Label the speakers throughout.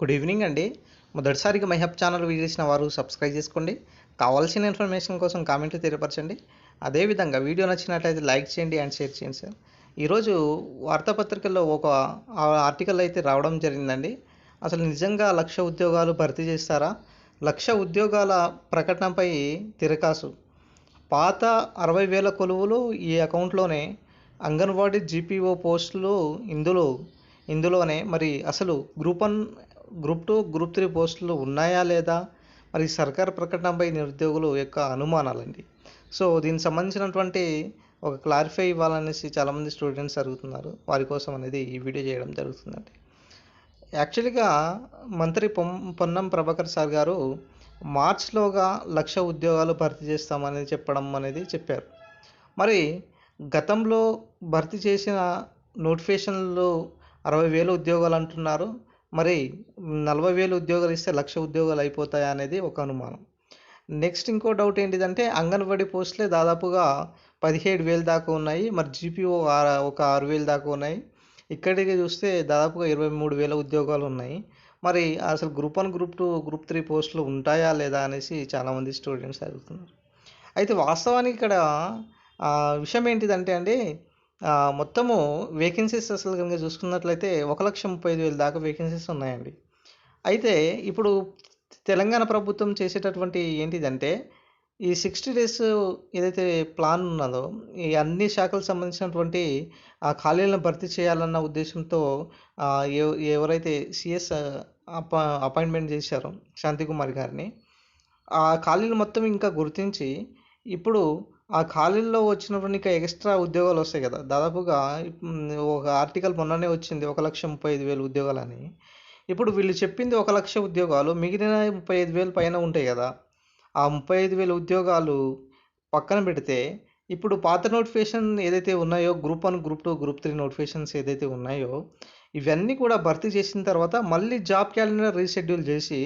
Speaker 1: Good evening అండి. మొదటిసారిగా మైహబ్ channel visit చేసిన వారు సబ్స్క్రైబ్ చేసుకోండి. కావాల్సిన ఇన్ఫర్మేషన్ కోసం కామెంట్లు తెలియపరచండి. అదేవిధంగా వీడియో నచ్చినట్లయితే లైక్ చేయండి అండ్ షేర్ చేయండి సార్ ఈరోజు వార్తాపత్రికల్లో ఒక ఆర్టికల్ అయితే రావడం జరిగిందండి. అసలు నిజంగా లక్ష ఉద్యోగాలు భర్తీ చేస్తారా? లక్ష ఉద్యోగాల ప్రకటనపై తిరకాసు. పాత అరవై వేల కొలువులు ఈ అకౌంట్లోనే అంగన్వాడీ జీపీఓ పోస్టులు ఇందులో ఇందులోనే మరి అసలు group one group two group three పోస్టులు ఉన్నాయా లేదా? మరి సర్కార్ ప్రకటనపై నిరుద్యోగులు యొక్క అనుమానాలండి. సో దీనికి సంబంధించినటువంటి ఒక క్లారిఫై ఇవ్వాలనేసి చాలామంది స్టూడెంట్స్ అడుగుతున్నారు. వారి కోసం అనేది ఈ వీడియో చేయడం జరుగుతుందండి. యాక్చువల్గా మంత్రి పొం పొన్నం ప్రభాకర్ సార్ గారు మార్చ్లోగా లక్ష ఉద్యోగాలు భర్తీ చేస్తామని చెప్పడం అనేది చెప్పారు. మరి గతంలో భర్తీ చేసిన నోటిఫికేషన్లు అరవై వేలు ఉద్యోగాలు అంటున్నారు. మరి నలభై వేలు ఉద్యోగాలు ఇస్తే లక్ష ఉద్యోగాలు అయిపోతాయా అనేది ఒక అనుమానం. నెక్స్ట్ ఇంకో డౌట్ ఏంటిదంటే అంగన్వాడీ పోస్టులే దాదాపుగా పదిహేడు వేలు దాకా ఉన్నాయి. మరి జీపీఓ ఒక ఆరు వేలు దాకా ఉన్నాయి. ఇక్కడికి చూస్తే దాదాపుగా ఇరవై మూడు వేల ఉద్యోగాలు ఉన్నాయి. మరి అసలు group one group two group three పోస్టులు ఉంటాయా లేదా అనేసి చాలామంది స్టూడెంట్స్ అడుగుతున్నారు. అయితే వాస్తవానికి ఇక్కడ విషయం ఏంటిదంటే అండి మొత్తము వేకెన్సీస్ అసలు కనుక చూసుకున్నట్లయితే ఒక లక్ష ముప్పై ఐదు వేల దాకా వేకెన్సీస్ ఉన్నాయండి. అయితే ఇప్పుడు తెలంగాణ ప్రభుత్వం చేసేటటువంటి ఏంటిదంటే ఈ సిక్స్టీ డేస్ ఏదైతే ప్లాన్ ఉన్నదో ఈ అన్ని శాఖలకు సంబంధించినటువంటి ఆ ఖాళీలను భర్తీ చేయాలన్న ఉద్దేశంతో ఎవరైతే సిఎస్ అప అపాయింట్మెంట్ చేశారో శాంతికుమార్ గారిని ఆ ఖాళీలు మొత్తం ఇంకా గుర్తించి ఇప్పుడు ఆ ఖాళీల్లో వచ్చినప్పుడు ఇంకా ఎక్స్ట్రా ఉద్యోగాలు వస్తాయి కదా. దాదాపుగా ఒక ఆర్టికల్ మొన్ననే వచ్చింది ఒక లక్ష ముప్పై ఐదు వేలు ఉద్యోగాలని. ఇప్పుడు వీళ్ళు చెప్పింది ఒక లక్ష ఉద్యోగాలు మిగిలిన ముప్పై ఐదు వేలు పైన ఉంటాయి కదా. ఆ ముప్పై ఐదు వేల ఉద్యోగాలు పక్కన పెడితే ఇప్పుడు పాత నోటిఫికేషన్ ఏదైతే ఉన్నాయో group one group two group three notifications ఏదైతే ఉన్నాయో ఇవన్నీ కూడా భర్తీ చేసిన తర్వాత మళ్ళీ జాబ్ క్యాలెండర్ రీషెడ్యూల్ చేసి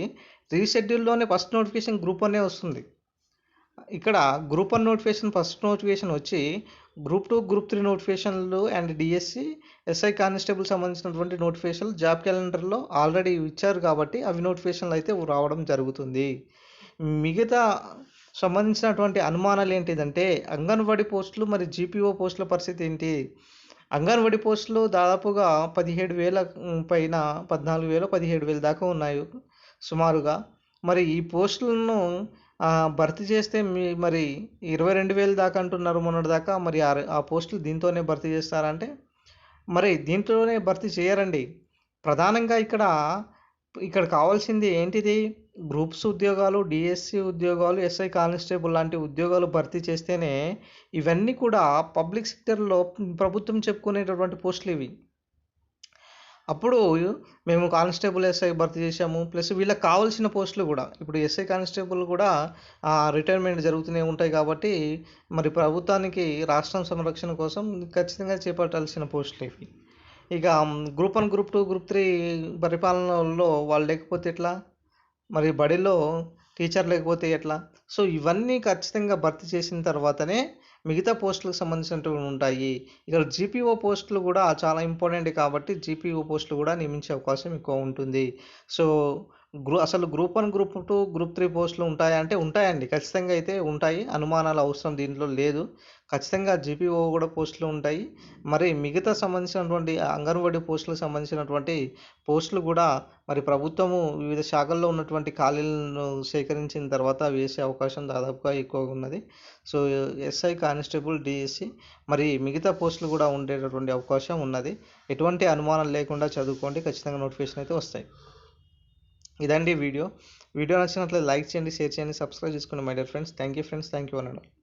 Speaker 1: రీషెడ్యూల్లోనే ఫస్ట్ నోటిఫికేషన్ గ్రూప్ వన్నే వస్తుంది. ఇక్కడ group one notification first notification వచ్చి గ్రూప్ టూ గ్రూప్ త్రీ నోటిఫికేషన్లు అండ్ డిఎస్సి ఎస్ఐ కానిస్టేబుల్ సంబంధించినటువంటి నోటిఫికేషన్లు జాబ్ క్యాలెండర్లో ఆల్రెడీ ఇచ్చారు కాబట్టి అవి నోటిఫికేషన్లు అయితే రావడం జరుగుతుంది. మిగతా సంబంధించినటువంటి అనుమానాలు ఏంటిదంటే అంగన్వాడీ పోస్టులు మరి జీపీఓ పోస్టుల పరిస్థితి ఏంటి? అంగన్వాడీ పోస్టులు దాదాపుగా పదిహేడు వేల పైన పద్నాలుగు వేలు పదిహేడు వేల దాకా ఉన్నాయి సుమారుగా. మరి ఈ పోస్టులను భర్తీ చేస్తే మీ మరి ఇరవై రెండు వేలు దాకా అంటున్నారు మొన్నటి దాకా మరి ఆ పోస్టులు దీంతోనే భర్తీ చేస్తారంటే మరి దీంట్లోనే భర్తీ చేయరండి. ప్రధానంగా ఇక్కడ ఇక్కడ కావాల్సింది ఏంటిది? గ్రూప్స్ ఉద్యోగాలు డిఎస్సి ఉద్యోగాలు ఎస్ఐ కానిస్టేబుల్ లాంటి ఉద్యోగాలు భర్తీ చేస్తేనే ఇవన్నీ కూడా పబ్లిక్ సెక్టర్లో ప్రభుత్వం చెప్పుకునేటటువంటి పోస్టులు ఇవి. అప్పుడు మేము కానిస్టేబుల్ ఎస్ఐ భర్తీ చేశాము. ప్లస్ వీళ్ళకి కావాల్సిన పోస్టులు కూడా ఇప్పుడు ఎస్ఐ కానిస్టేబుల్ కూడా రిటైర్మెంట్ జరుగుతూనే ఉంటాయి కాబట్టి మరి ప్రభుత్వానికి రాష్ట్రం సంరక్షణ కోసం ఖచ్చితంగా చేపట్టాల్సిన పోస్టులు ఇవి. ఇక group one group two group three పరిపాలనలో వాళ్ళు లేకపోతే ఎట్లా? మరి బడిలో టీచర్ లేకపోతే ఎట్లా? సో ఇవన్నీ ఖచ్చితంగా భర్తీ చేసిన తర్వాతనే మిగతా పోస్టులకు సంబంధించినటువంటి ఉంటాయి. ఇక్కడ జీపీఓ పోస్టులు కూడా చాలా ఇంపార్టెంట్ కాబట్టి జీపీఓ పోస్టులు కూడా నియమించే అవకాశం ఎక్కువ ఉంటుంది. సో గ్రూ అసలు group one group two group three పోస్టులు ఉంటాయా అంటే ఉంటాయండి. ఖచ్చితంగా అయితే ఉంటాయి. అనుమానాలు అవసరం దీంట్లో లేదు. ఖచ్చితంగా జీపీఓ కూడా పోస్టులు ఉంటాయి. మరి మిగతా సంబంధించినటువంటి అంగన్వాడీ పోస్టులకు సంబంధించినటువంటి పోస్టులు కూడా మరి ప్రభుత్వము వివిధ శాఖల్లో ఉన్నటువంటి ఖాళీలను సేకరించిన తర్వాత వేసే అవకాశం దాదాపుగా ఎక్కువగా ఉన్నది. సో ఎస్ఐ కానిస్టేబుల్ డిఎస్సి మరి మిగతా పోస్టులు కూడా ఉండేటటువంటి అవకాశం ఉన్నది. ఎటువంటి అనుమానం లేకుండా చదువుకోండి. ఖచ్చితంగా నోటిఫికేషన్ అయితే వస్తాయి. ఇదండి వీడియో. వీడియో నచ్చినట్లయితే లైక్ చేయండి షేర్ చేయండి సబ్స్క్రైబ్ చేసుకోండి my dear friends. Thank you friends thank you అన్నాడు